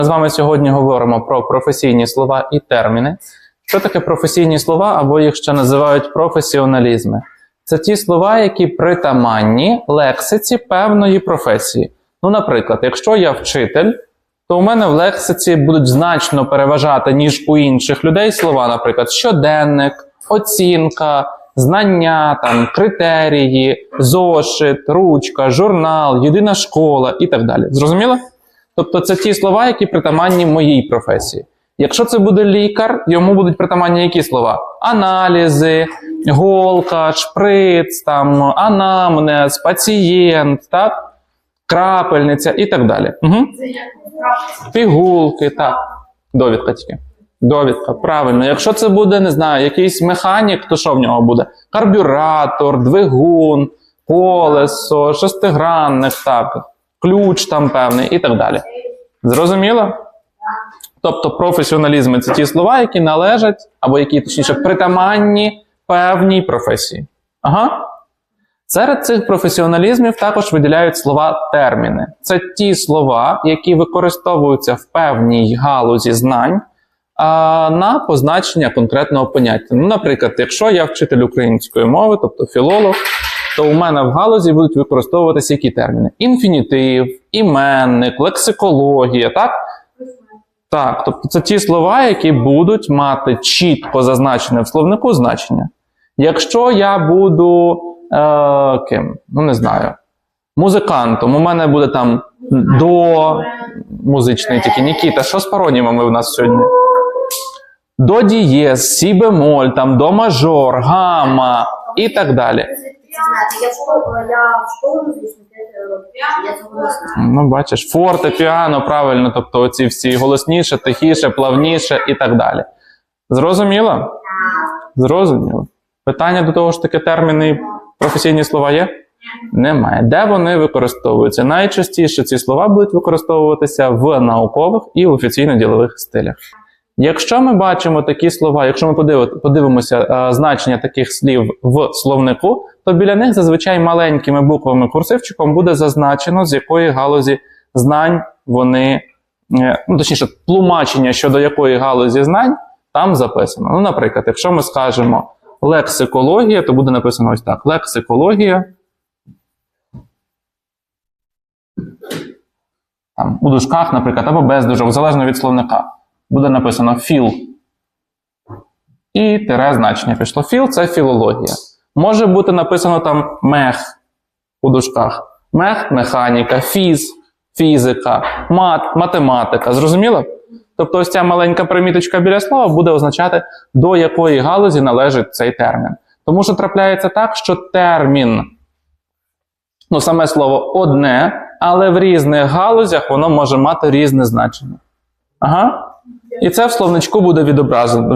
Ми з вами сьогодні говоримо про професійні слова і терміни. Що таке професійні слова, або їх ще називають професіоналізми? Це ті слова, які притаманні лексиці певної професії. Ну, наприклад, якщо я вчитель, то у мене в лексиці будуть значно переважати, ніж у інших людей слова, наприклад, щоденник, оцінка, знання, там, критерії, зошит, ручка, журнал, єдина школа і так далі. Зрозуміло? Тобто це ті слова, які притаманні моїй професії. Якщо це буде лікар, йому будуть притаманні які слова? Аналізи, голка, шприц, там, анамнез, пацієнт, так? крапельниця і так далі. Угу. Пігулки, так. Довідка тільки. Довідка, правильно. Якщо це буде, не знаю, якийсь механік, то що в нього буде? Карбюратор, двигун, колесо, шестигранник, так, ключ там певний і так далі. Зрозуміло? Тобто професіоналізми це ті слова, які належать, або які, точніше, притаманні певній професії. Ага. Серед цих професіоналізмів також виділяють слова терміни. Це ті слова, які використовуються в певній галузі знань а, на позначення конкретного поняття. Ну, наприклад, якщо я вчитель української мови, тобто філолог, то у мене в галузі будуть використовуватися які терміни? Інфінітив, іменник, лексикологія, так? Так, тобто це ті слова, які будуть мати чітко зазначене в словнику значення. Якщо я буду е, ким? Ну, не знаю, музикантом, у мене буде там до музичний тільки Нікіта. Що з паронімами в нас сьогодні? До дієз, сі бемоль, там до мажор, гамма і так далі. Це знати. Я в школу, я в школу, звісно, Я цього не знаю. Ну, бачиш, форте, піано, правильно, тобто оці всі голосніше, тихіше, плавніше і так далі. Зрозуміло? Зрозуміло. Питання до того ж таки терміни і професійні слова є? Немає. Де вони використовуються? Найчастіше ці слова будуть використовуватися в наукових і офіційно-ділових стилях. Якщо ми бачимо такі слова, якщо ми подивимося значення таких слів в словнику, то біля них зазвичай маленькими буквами курсивчиком буде зазначено, з якої галузі знань вони, е, ну точніше, тлумачення щодо якої галузі знань там записано. Ну, наприклад, якщо ми скажемо лексикологія, то буде написано ось так: лексикологія. Там, у дужках, наприклад, або без дужок, залежно від словника. Буде написано філ. І тире значення пішло. Філ це філологія. Може бути написано там мех у дужках. Мех механіка, фіз, фізика, мат, математика. Зрозуміло? Тобто ось ця маленька приміточка біля слова буде означати, до якої галузі належить цей термін. Тому що трапляється так, що термін, ну саме слово одне, але в різних галузях воно може мати різне значення. Ага. І це в словничку буде відображено.